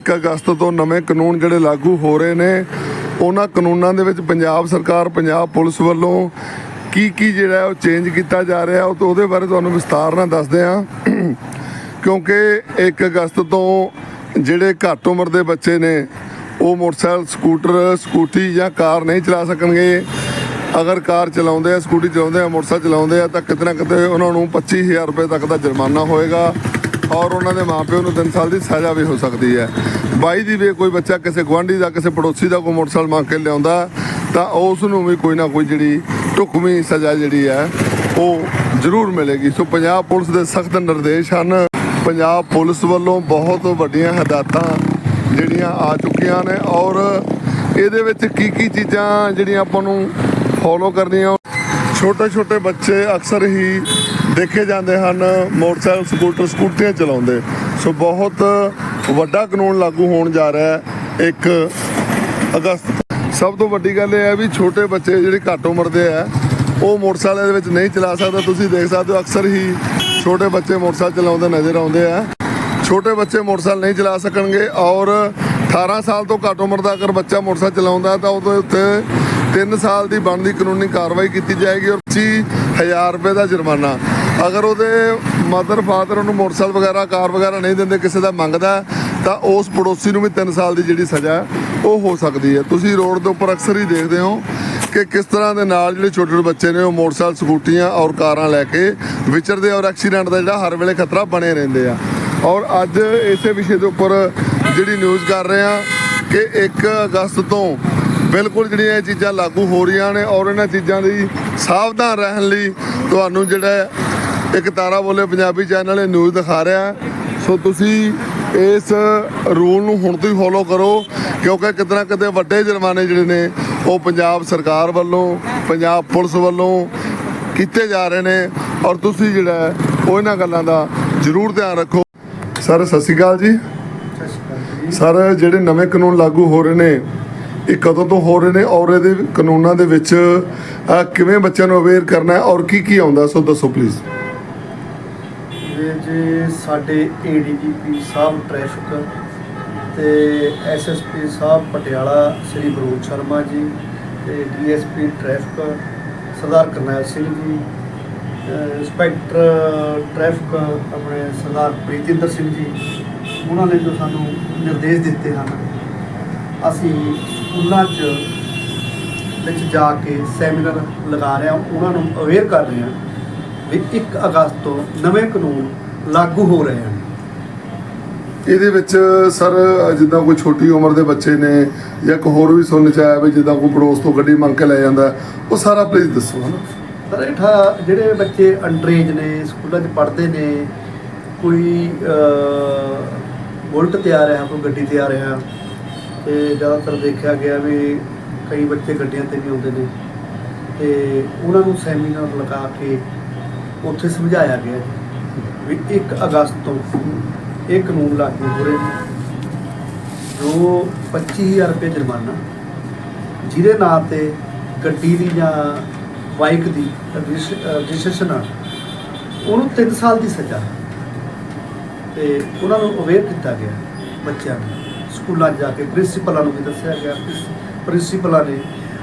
1 ਅਗਸਤ ਤੋਂ ਨਵੇਂ ਕਾਨੂੰਨ ਜਿਹੜੇ ਲਾਗੂ ਹੋ ਰਹੇ ਨੇ, ਉਹਨਾਂ ਕਾਨੂੰਨਾਂ ਦੇ ਵਿੱਚ ਪੰਜਾਬ ਸਰਕਾਰ, ਪੰਜਾਬ ਪੁਲਿਸ ਵੱਲੋਂ ਕੀ ਕੀ ਜਿਹੜਾ ਉਹ ਚੇਂਜ ਕੀਤਾ ਜਾ ਰਿਹਾ, ਉਹ ਤੋਂ ਉਹਦੇ ਬਾਰੇ ਤੁਹਾਨੂੰ ਵਿਸਤਾਰ ਨਾਲ ਦੱਸਦੇ ਹਾਂ। ਕਿਉਂਕਿ 1 ਅਗਸਤ ਤੋਂ ਜਿਹੜੇ ਘੱਟ ਉਮਰ ਦੇ ਬੱਚੇ ਨੇ, ਉਹ ਮੋਟਰਸਾਈਕਲ, ਸਕੂਟਰ, ਸਕੂਟੀ ਜਾਂ ਕਾਰ ਨਹੀਂ ਚਲਾ ਸਕਣਗੇ। ਅਗਰ ਕਾਰ ਚਲਾਉਂਦੇ ਆ, ਸਕੂਟੀ ਚਲਾਉਂਦੇ ਆ, ਮੋਟਰਸਾਈਕਲ ਚਲਾਉਂਦੇ ਆ, ਤਾਂ ਕਿਤੇ ਨਾ ਕਿਤੇ ਉਹਨਾਂ ਨੂੰ 25000 ਰੁਪਏ ਤੱਕ ਦਾ ਜੁਰਮਾਨਾ ਹੋਏਗਾ। ਔਰ ਉਹਨਾਂ ਦੇ ਮਾਪਿਆਂ ਨੂੰ 3 ਸਾਲ ਦੀ ਸਜ਼ਾ ਵੀ ਹੋ ਸਕਦੀ ਹੈ। ਬਾਈ ਦੀ ਵੇ ਕੋਈ ਬੱਚਾ ਕਿਸੇ ਗੁਆਂਢੀ ਦਾ, ਕਿਸੇ ਪੜੋਸੀ ਦਾ ਕੋਈ ਮੋਟਰਸਾਈਕਲ ਮੰਗ ਕੇ ਲਿਆਉਂਦਾ, ਤਾਂ ਉਸ ਨੂੰ ਵੀ ਕੋਈ ਨਾ ਕੋਈ ਜਿਹੜੀ ਢੁਕਵੀਂ ਸਜ਼ਾ ਜਿਹੜੀ ਹੈ, ਉਹ ਜ਼ਰੂਰ ਮਿਲੇਗੀ। ਸੋ ਪੰਜਾਬ ਪੁਲਿਸ ਦੇ ਸਖਤ ਨਿਰਦੇਸ਼ ਹਨ। ਪੰਜਾਬ ਪੁਲਿਸ ਵੱਲੋਂ ਬਹੁਤ ਵੱਡੀਆਂ ਹਦਾਇਤਾਂ ਜਿਹੜੀਆਂ ਆ ਚੁੱਕੀਆਂ ਨੇ ਔਰ ਇਹਦੇ ਵਿੱਚ ਕੀ ਕੀ ਚੀਜ਼ਾਂ ਜਿਹੜੀਆਂ ਆਪਾਂ ਨੂੰ ਫੋਲੋ ਕਰਨੀਆਂ। ਛੋਟੇ ਛੋਟੇ ਬੱਚੇ ਅਕਸਰ ਹੀ ਦੇਖੇ ਜਾਂਦੇ ਹਨ, ਮੋਟਰਸਾਈਕਲ, ਸਕੂਟਰ ਸਕੂਟਰੀਆਂ ਚਲਾਉਂਦੇ। ਸੋ ਬਹੁਤ ਵੱਡਾ ਕਾਨੂੰਨ ਲਾਗੂ ਹੋਣ ਜਾ ਰਿਹਾ ਹੈ। 1 ਅਗਸਤ, ਸਭ ਤੋਂ ਵੱਡੀ ਗੱਲ ਇਹ ਹੈ ਵੀ ਛੋਟੇ ਬੱਚੇ ਜਿਹੜੇ ਘੱਟ ਉਮਰ ਦੇ ਆ ਉਹ ਮੋਟਰਸਾਈਕਲ ਦੇ ਵਿੱਚ ਨਹੀਂ ਚਲਾ ਸਕਦਾ। ਤੁਸੀਂ ਦੇਖ ਸਕਦੇ ਹੋ, ਅਕਸਰ ਹੀ ਛੋਟੇ ਬੱਚੇ ਮੋਟਰਸਾਈਕਲ ਚਲਾਉਂਦੇ ਨਜ਼ਰ ਆਉਂਦੇ ਆ। ਛੋਟੇ ਬੱਚੇ ਮੋਟਰਸਾਈਕਲ ਨਹੀਂ ਚਲਾ ਸਕਣਗੇ ਔਰ 18 ਸਾਲ ਤੋਂ ਘੱਟ ਉਮਰ ਦਾ ਅਗਰ ਬੱਚਾ ਮੋਟਰਸਾਈਕਲ ਚਲਾਉਂਦਾ ਤਾਂ ਉਹਦੇ ਉੱਤੇ 3 ਸਾਲ ਦੀ ਬਣਦੀ ਕਾਨੂੰਨੀ ਕਾਰਵਾਈ ਕੀਤੀ ਜਾਏਗੀ ਔਰ 25000 ਰੁਪਏ ਦਾ ਜੁਰਮਾਨਾ। ਅਗਰ ਉਹਦੇ ਮਦਰ ਫਾਦਰ ਉਹਨੂੰ ਮੋਟਰਸਾਈਕਲ ਵਗੈਰਾ, ਕਾਰ ਵਗੈਰਾ ਨਹੀਂ ਦਿੰਦੇ, ਕਿਸੇ ਦਾ ਮੰਗਦਾ, ਤਾਂ ਉਸ ਪੜੋਸੀ ਨੂੰ ਵੀ 3 ਸਾਲ ਦੀ ਜਿਹੜੀ ਸਜ਼ਾ ਉਹ ਹੋ ਸਕਦੀ ਹੈ। ਤੁਸੀਂ ਰੋਡ ਦੇ ਉੱਪਰ ਅਕਸਰ ਹੀ ਦੇਖਦੇ ਹੋ ਕਿ ਕਿਸ ਤਰ੍ਹਾਂ ਦੇ ਨਾਲ ਜਿਹੜੇ ਛੋਟੇ ਛੋਟੇ ਬੱਚੇ ਨੇ, ਉਹ ਮੋਟਰਸਾਈਕਲ, ਸਕੂਟੀਆਂ ਔਰ ਕਾਰਾਂ ਲੈ ਕੇ ਵਿਚਰਦੇ ਔਰ ਐਕਸੀਡੈਂਟ ਦਾ ਜਿਹੜਾ ਹਰ ਵੇਲੇ ਖਤਰਾ ਬਣੇ ਰਹਿੰਦੇ ਆ। ਔਰ ਅੱਜ ਇਸੇ ਵਿਸ਼ੇ ਦੇ ਉੱਪਰ ਜਿਹੜੀ ਨਿਊਜ਼ ਕਰ ਰਹੇ ਆ ਕਿ 1 ਅਗਸਤ ਤੋਂ ਬਿਲਕੁਲ ਜਿਹੜੀਆਂ ਇਹ ਚੀਜ਼ਾਂ ਲਾਗੂ ਹੋ ਰਹੀਆਂ ਨੇ ਔਰ ਇਹਨਾਂ ਚੀਜ਼ਾਂ ਦੀ ਸਾਵਧਾਨ ਰਹਿਣ ਲਈ ਤੁਹਾਨੂੰ ਜਿਹੜਾ ਇੱਕ ਤਾਰਾ ਬੋਲੇ ਪੰਜਾਬੀ ਚੈਨਲ ਇਹ ਨਿਊਜ਼ ਦਿਖਾ ਰਿਹਾ ਸੋ ਤੁਸੀਂ ਇਸ ਰੂਲ ਨੂੰ ਹੁਣ ਤੋਂ ਹੀ ਫੋਲੋ ਕਰੋ, ਕਿਉਂਕਿ ਕਿਤੇ ਨਾ ਕਿਤੇ ਵੱਡੇ ਜੁਰਮਾਨੇ ਜਿਹੜੇ ਨੇ, ਉਹ ਪੰਜਾਬ ਸਰਕਾਰ ਵੱਲੋਂ, ਪੰਜਾਬ ਪੁਲਿਸ ਵੱਲੋਂ ਕੀਤੇ ਜਾ ਰਹੇ ਨੇ। ਔਰ ਤੁਸੀਂ ਜਿਹੜਾ ਉਹ ਇਹਨਾਂ ਗੱਲਾਂ ਦਾ ਜ਼ਰੂਰ ਧਿਆਨ ਰੱਖੋ। ਸਰ, ਸਤਿ ਸ਼੍ਰੀ ਅਕਾਲ ਜੀ। ਸਰ, ਜਿਹੜੇ ਨਵੇਂ ਕਾਨੂੰਨ ਲਾਗੂ ਹੋ ਰਹੇ ਨੇ, ਇਹ ਕਦੋਂ ਤੋਂ ਹੋ ਰਹੇ ਨੇ? ਔਰ ਇਹਦੇ ਕਾਨੂੰਨਾਂ ਦੇ ਵਿੱਚ ਕਿਵੇਂ ਬੱਚਿਆਂ ਨੂੰ ਅਵੇਅਰ ਕਰਨਾ ਹੈ? ਔਰ ਕੀ ਕੀ ਆਉਂਦਾ? ਸੋ ਦੱਸੋ ਪਲੀਜ਼ ਇਹ ਜੀ ਸਾਡੇ ਏਡੀਜੀਪੀ ਸਾਹਿਬ ਟ੍ਰੈਫਿਕ ਤੇ ਐਸਐਸਪੀ ਸਾਹਿਬ ਪਟਿਆਲਾ ਸ੍ਰੀ ਬਰੂਦ ਸ਼ਰਮਾ ਜੀ ਤੇ DSP traffic Sardar Karnail Singh ji inspector traffic ਆਪਣੇ ਸਰਦਾਰ ਪ੍ਰੀਤਿੰਦਰ ਸਿੰਘ ਜੀ, ਉਹਨਾਂ ਨੇ ਜੋ ਸਾਨੂੰ ਨਿਰਦੇਸ਼ ਦਿੱਤੇ ਹਨ, ਅਸੀਂ ਸਕੂਲਾਂ 'ਚ ਵਿੱਚ ਜਾ ਕੇ ਸੈਮੀਨਾਰ ਲਗਾ ਰਹੇ ਹਾਂ, ਉਹਨਾਂ ਨੂੰ ਅਵੇਅਰ ਕਰ ਰਹੇ ਹਾਂ। ਵੀ 1 ਅਗਸਤ ਤੋਂ ਨਵੇਂ ਕਾਨੂੰਨ ਲਾਗੂ ਹੋ ਰਹੇ ਹਨ। ਇਹਦੇ ਵਿੱਚ ਸਰ ਜਿੱਦਾਂ ਕੋਈ ਛੋਟੀ ਉਮਰ ਦੇ ਬੱਚੇ ਨੇ ਜਾਂ ਇੱਕ ਹੋਰ ਵੀ ਸੁਣਨ ਚ ਆਇਆ ਵੀ ਜਿੱਦਾਂ ਕੋਈ ਪੜੋਸ ਤੋਂ ਗੱਡੀ ਮੰਗ ਕੇ ਲੈ ਜਾਂਦਾ ਉਹ ਸਾਰਾ ਪਲੀਜ਼ ਦੱਸੋ ਹਨਾ। ਪਰ ਇਹ ਠਾ- ਜਿਹੜੇ ਬੱਚੇ ਅੰਡਰੇਜ ਨੇ ਸਕੂਲਾਂ 'ਚ ਪੜ੍ਹਦੇ ਨੇ ਕੋਈ ਬੁਲਟ ਤੇ ਆ ਰਿਹਾ ਕੋਈ ਗੱਡੀ ਤੇ ਆ ਰਿਹਾ ਤੇ ਜ਼ਿਆਦਾਤਰ ਦੇਖਿਆ ਗਿਆ ਵੀ ਕਈ ਬੱਚੇ ਗੱਡੀਆਂ ਤੇ ਵੀ ਆਉਂਦੇ ਨੇ ਤੇ ਉਹਨਾਂ ਨੂੰ ਸੈਮੀਨਾਰ ਲਗਾ ਕੇ ਉੱਥੇ ਸਮਝਾਇਆ ਗਿਆ ਵੀ 1 ਅਗਸਤ ਤੋਂ ਇਹ ਕਾਨੂੰਨ ਲਾਗੂ ਹੋ ਰਹੇ ਨੇ ਜੋ 25000 ਰੁਪਏ ਜੁਰਮਾਨਾ, ਜਿਹਦੇ ਨਾਂ ਤੇ ਗੱਡੀ ਦੀ ਜਾਂ ਬਾਈਕ ਦੀ ਰਜਿਸ- ਅਹ ਰਜਿਸਟ੍ਰੇਸ਼ਨ ਆ, ਉਹਨੂੰ 3 ਸਾਲ ਦੀ ਸਜ਼ਾ। ਤੇ ਉਹਨਾਂ ਨੂੰ ਅਵੇਅਰ ਕੀਤਾ ਗਿਆ ਬੱਚਿਆਂ ਨੂੰ, ਸਕੂਲਾਂ 'ਚ ਜਾ ਕੇ ਪ੍ਰਿੰਸੀਪਲਾਂ ਨੂੰ ਵੀ ਦੱਸਿਆ ਗਿਆ। ਪ੍ਰਿੰਸੀਪਲਾਂ ਨੇ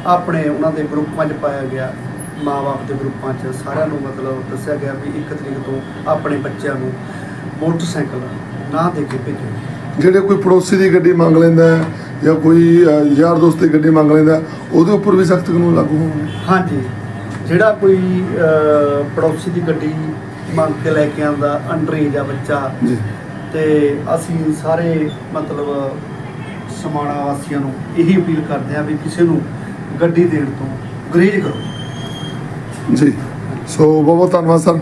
ਆਪਣੇ ਉਹਨਾਂ ਦੇ ਗਰੁੱਪਾਂ 'ਚ ਪਾਇਆ ਗਿਆ। ਮਾਂ-ਬਾਪ ਦੇ ਗਰੁੱਪਾਂ 'ਚ ਸਾਰਿਆਂ ਨੂੰ ਮਤਲਬ ਦੱਸਿਆ ਗਿਆ ਵੀ 1 ਤਰੀਕ ਤੋਂ ਆਪਣੇ ਬੱਚਿਆਂ ਨੂੰ ਮੋਟਰਸਾਈਕਲ ਨਾ ਦੇ ਕੇ ਭੇਜੋ। ਜਿਹੜੇ ਕੋਈ ਪੜੋਸੀ ਦੀ ਗੱਡੀ ਮੰਗ ਲੈਂਦਾ ਹੈ ਜਾਂ ਕੋਈ ਅਹ, ਯਾਰ ਦੋਸਤ ਦੀ ਗੱਡੀ ਮੰਗ ਲੈਂਦਾ ਉਹਦੇ ਉੱਪਰ ਵੀ ਸਖਤ ਕਾਨੂੰਨ ਲਾਗੂ ਹੋਣਗੇ। ਹਾਂਜੀ। ਜਿਹੜਾ ਕੋਈ ਅਹ, ਪੜੋਸੀ ਦੀ ਗੱਡੀ ਮੰਗ ਕੇ ਲੈ ਕੇ ਆਂਦਾ ਅੰਡਰੇਜ ਆ ਬੱਚਾ ਜੀ। ਤੇ ਅਸੀਂ ਸਾਰੇ ਮਤਲਬ ਸਮਾਣਾ ਵਾਸੀਆਂ ਨੂੰ ਇਹੀ ਅਪੀਲ ਕਰਦੇ ਹਾਂ ਵੀ ਕਿਸੇ ਨੂੰ ਗੱਡੀ ਦੇਣ ਤੋਂ ਗੁਰੇਜ਼ ਕਰੋ। ਜੀ। ਸੋ ਬਹੁਤ ਬਹੁਤ ਧੰਨਵਾਦ ਸਰ।